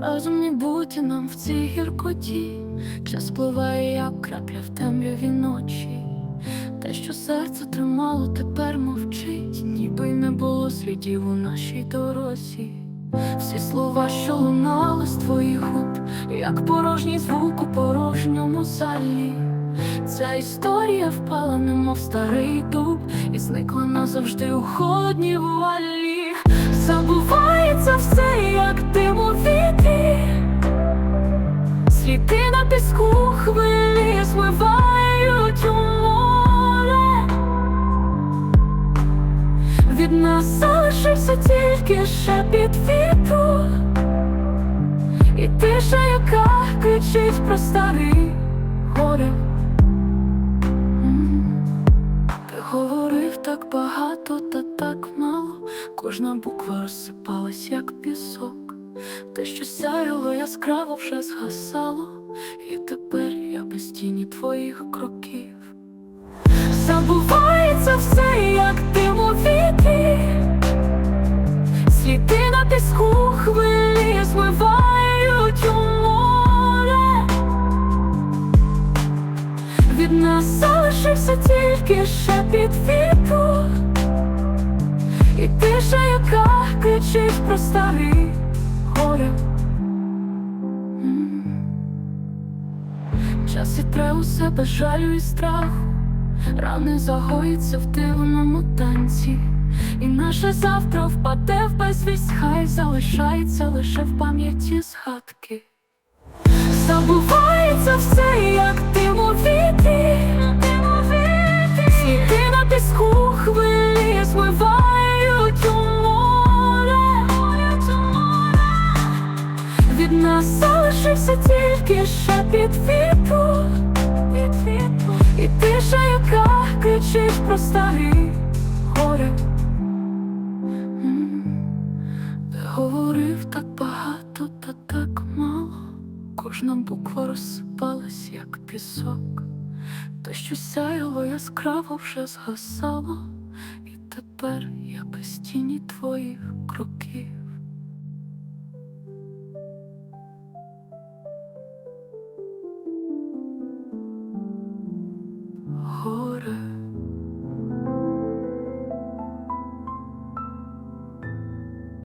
Разом не бути нам в цій гіркоті, час спливає, як крапля в темряві ночі. Те, що серце тримало, тепер мовчить, ніби й не було слідів у нашій дорозі. Всі слова, що лунали з твоїх губ, як порожній звук у порожньому залі. Ця історія впала, немов старий дуб, і зникла назавжди у холодній вуалі. Забувається все, як дим у вітрі. Сліди на піску хвилі змивають у море. Від нас залишився тільки шепіт вітру, і тиша, яка кричить про старий горе. Ти говорив так багато кожна буква розсипалась, як пісок. Те, що сяяло яскраво вже згасало, і тепер я без тіні твоїх кроків. Забувається все, як дим у вітрі, сліди на піску хвилі змивають у море. Від нас залишився тільки шепіт вітру, кричить про старий горе. М. Час ітре у себе жалю і страху, рани загоїться в дивному танці, і наше завтра впаде в безвість, хай залишається лише в пам'яті згадки. Забувається все, як дим у залишився тільки шепіт вітру, і тиша, яка кричить про старі горе. Ти говорив так багато та так мало, кожна буква розсипалась, як пісок. Те, що сяяло яскраво вже згасало, і тепер я без тіні твоїх кроків.